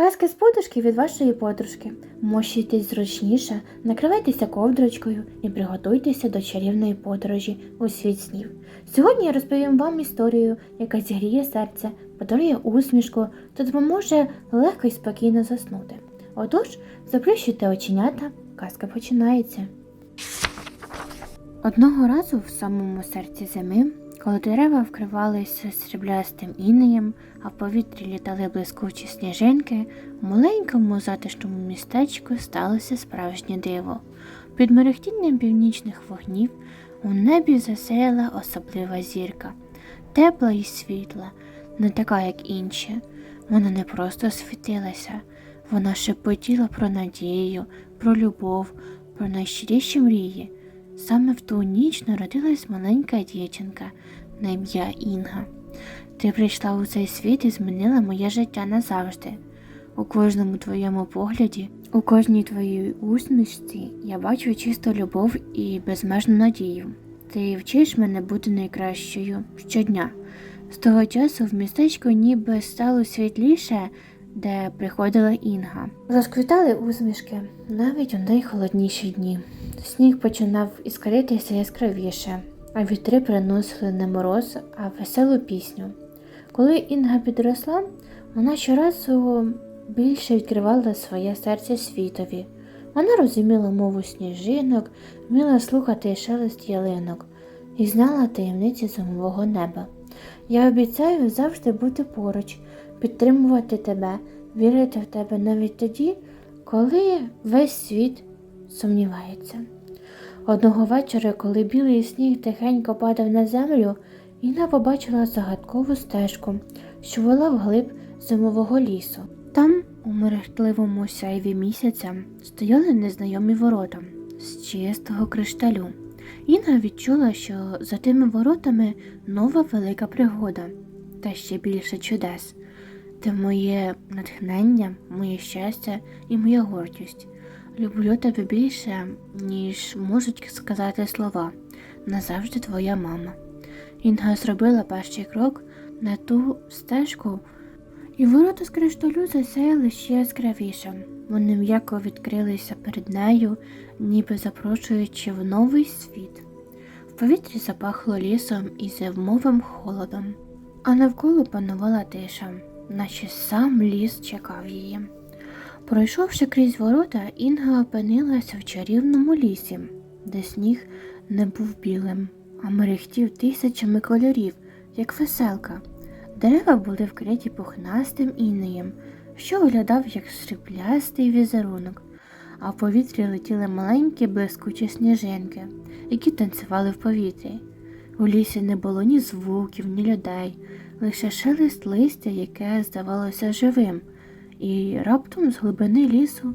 Казки з подушки від вашої подружки. Мощуйтесь зручніше, накривайтеся ковдрочкою і приготуйтеся до чарівної подорожі у світ снів. Сьогодні я розповім вам історію, яка зігріє серце, подарує усмішку та допоможе легко і спокійно заснути. Отож, заплющуйте оченята, казка починається. Одного разу в самому серці зими, коли дерева вкривалися сріблястим інеєм, а в повітрі літали блискучі сніжинки, у маленькому затишному містечку сталося справжнє диво. Під мерехтінням північних вогнів у небі засяяла особлива зірка, тепла і світла, не така, як інші. Вона не просто світилася, вона шепотіла про надію, про любов, про найщиріші мрії. Саме в ту ніч народилась маленька дівчинка на ім'я Інга. Ти прийшла у цей світ і змінила моє життя назавжди. У кожному твоєму погляді, у кожній твоїй усмішці я бачу чисту любов і безмежну надію. Ти вчиш мене бути найкращою щодня. З того часу в містечку ніби стало світліше, де приходила Інга. Розквітали усмішки навіть у найхолодніші дні. Сніг починав іскритися яскравіше, а вітри приносили не мороз, а веселу пісню. Коли Інга підросла, вона щоразу більше відкривала своє серце світові. Вона розуміла мову сніжинок, вміла слухати шелест ялинок і знала таємниці зимового неба. Я обіцяю завжди бути поруч, підтримувати тебе, вірити в тебе навіть тоді, коли весь світ сумнівається. Одного вечора, коли білий сніг тихенько падав на землю, Інна побачила загадкову стежку, що вела вглиб зимового лісу. Там, у мерехтливому сяйві місяця, стояли незнайомі ворота з чистого кришталю. Інна відчула, що за тими воротами нова велика пригода та ще більше чудес. Ти моє натхнення, моє щастя і моя гордість. Люблю тебе більше, ніж можуть сказати слова. Назавжди твоя мама. Інга зробила перший крок на ту стежку, і ворота з кришталю засяяли ще яскравіше. Вони м'яко відкрилися перед нею, ніби запрошуючи в новий світ. В повітрі запахло лісом і зимовим холодом, а навколо панувала тиша, наче сам ліс чекав її. Пройшовши крізь ворота, Інга опинилася в чарівному лісі, де сніг не був білим, а мерехтів тисячами кольорів, як веселка. Дерева були вкриті пухнастим інеєм, що виглядав як сріблястий візерунок, а в повітрі летіли маленькі блискучі сніжинки, які танцювали в повітрі. У лісі не було ні звуків, ні людей, лише шелест листя, яке здавалося живим і раптом з глибини лісу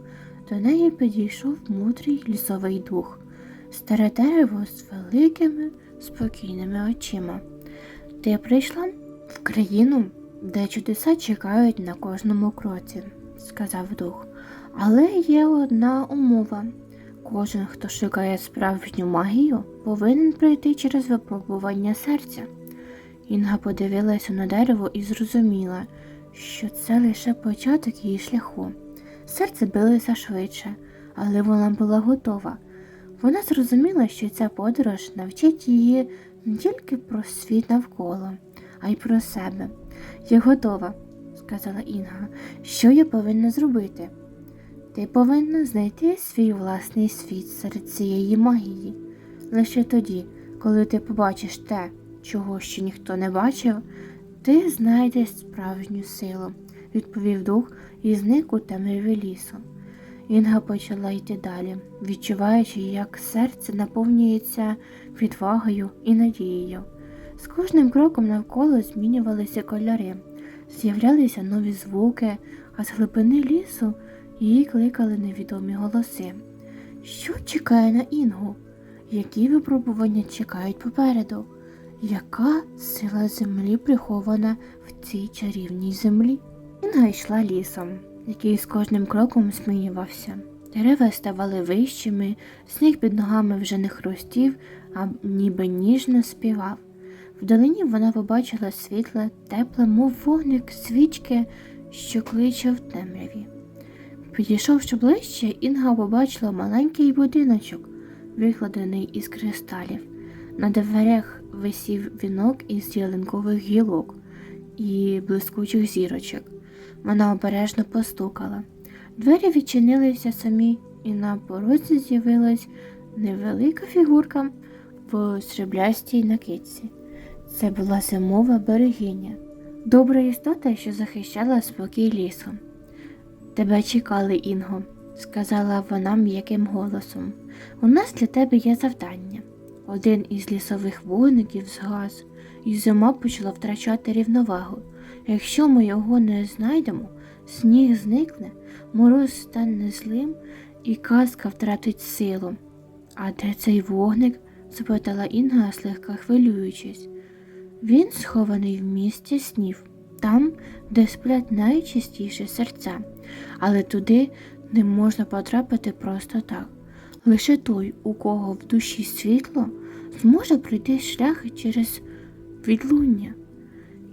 до неї підійшов мудрий лісовий дух, старе дерево з великими спокійними очима. Ти прийшла в країну, де чудеса чекають на кожному кроці, сказав дух. Але є одна умова. Кожен, хто шукає справжню магію, повинен пройти через випробування серця. Інга подивилася на дерево і зрозуміла, що це лише початок її шляху. Серце билося швидше, але вона була готова. Вона зрозуміла, що ця подорож навчить її не тільки про світ навколо, а й про себе. Я готова, сказала Інга. Що я повинна зробити? Ти повинна знайти свій власний світ серед цієї магії. Лише тоді, коли ти побачиш те, чого ще ніхто не бачив, ти знайдеш справжню силу, відповів дух і зник у темряві лісу. Інга почала йти далі, відчуваючи, як серце наповнюється відвагою і надією. З кожним кроком навколо змінювалися кольори, з'являлися нові звуки, а з глибини лісу її кликали невідомі голоси. Що чекає на Інгу? Які випробування чекають попереду? Яка сила землі прихована в цій чарівній землі? Інга йшла лісом, який з кожним кроком змінювався. Дерева ставали вищими, сніг під ногами вже не хрустів, а ніби ніжно співав. Вдалині вона побачила світле, тепле, мов вогник свічки, що кличе в темряві. Підійшовши ближче, Інга побачила маленький будиночок, викладений із кристалів. На дверях висів вінок із ялинкових гілок і блискучих зірочок. Вона обережно постукала. Двері відчинилися самі, і на порозі з'явилась невелика фігурка в сріблястій накидці. Це була зимова берегиня, добра істота, що захищала спокій лісу. Тебе чекали, Інго, сказала вона м'яким голосом. У нас для тебе є завдання. Один із лісових вогників згас, і зима почала втрачати рівновагу. Якщо ми його не знайдемо, сніг зникне, мороз стане злим, і казка втратить силу. А де цей вогник? запитала Інга, слегка хвилюючись. Він схований в місті снів, там, де сплять найчистіші серця, але туди не можна потрапити просто так. Лише той, у кого в душі світло, зможе пройти шлях через відлуння.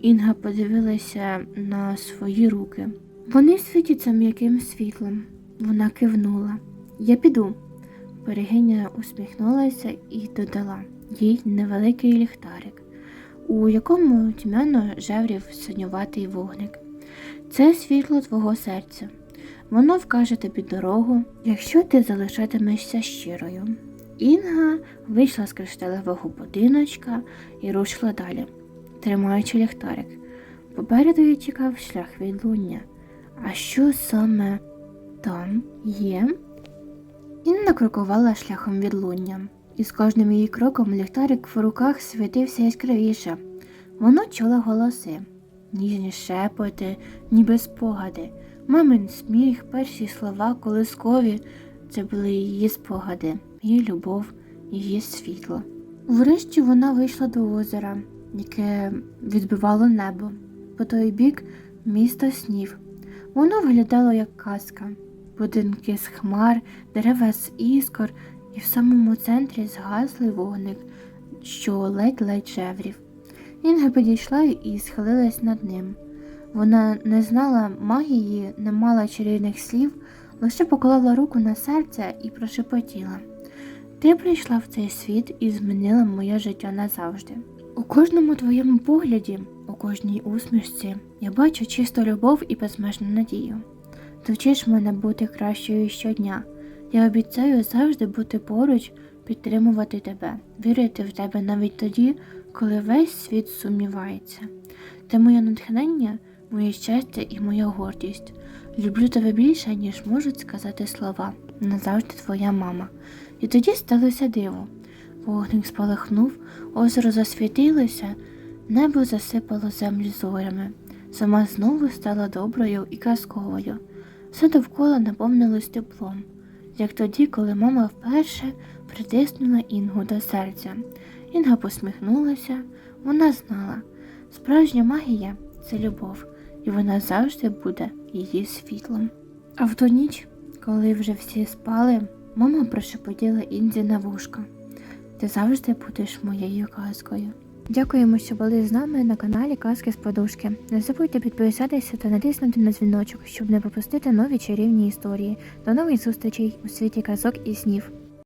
Інга подивилася на свої руки. Вони світяться м'яким світлом. Вона кивнула. Я піду. Берегиня усміхнулася і додала їй невеликий ліхтарик, у якому тьмяно жеврів синюватий вогник. Це світло твого серця. Воно вкаже тобі дорогу, якщо ти залишатимешся щирою. Інга вийшла з кришталевого будиночка і рушила далі, тримаючи ліхтарик. Попереду її чекав шлях відлуння. А що саме там є? Інна крокувала шляхом відлуння, і з кожним її кроком ліхтарик в руках світився яскравіше. Воно чуло голоси, ніжні шепоти, ніби спогади. Мамин сміх, перші слова колискові це були її спогади, її любов, її світло. Врешті вона вийшла до озера, яке відбивало небо. По той бік місто снів. Воно виглядало як казка. Будинки з хмар, дерева з іскор, і в самому центрі згаслий вогник, що ледь-ледь жеврів. Інга підійшла і схилилась над ним. Вона не знала магії, не мала чарівних слів, лише поклала руку на серце і прошепотіла. Ти прийшла в цей світ і змінила моє життя назавжди. У кожному твоєму погляді, у кожній усмішці я бачу чисту любов і безмежну надію. Ти вчиш мене бути кращою щодня. Я обіцяю завжди бути поруч, підтримувати тебе, вірити в тебе навіть тоді, коли весь світ сумнівається. Ти моє натхнення, моє щастя і моя гордість. Люблю тебе більше, ніж можуть сказати слова. Назавжди твоя мама. І тоді сталося диво. Вогник спалахнув, озеро засвітилося, небо засипало землю зорями. Сама знову стала доброю і казковою. Все довкола наповнилось теплом, як тоді, коли мама вперше притиснула Інгу до серця. Інга посміхнулася, вона знала, справжня магія це любов, і вона завжди буде її світлом. А в ту ніч, коли вже всі спали, мама прошепотіла Інзі на вушко. Ти завжди будеш моєю казкою. Дякуємо, що були з нами на каналі Казки з Подушки. Не забудьте підписатися та натиснути на дзвіночок, щоб не пропустити нові чарівні історії. До нових зустрічей у світі казок і снів.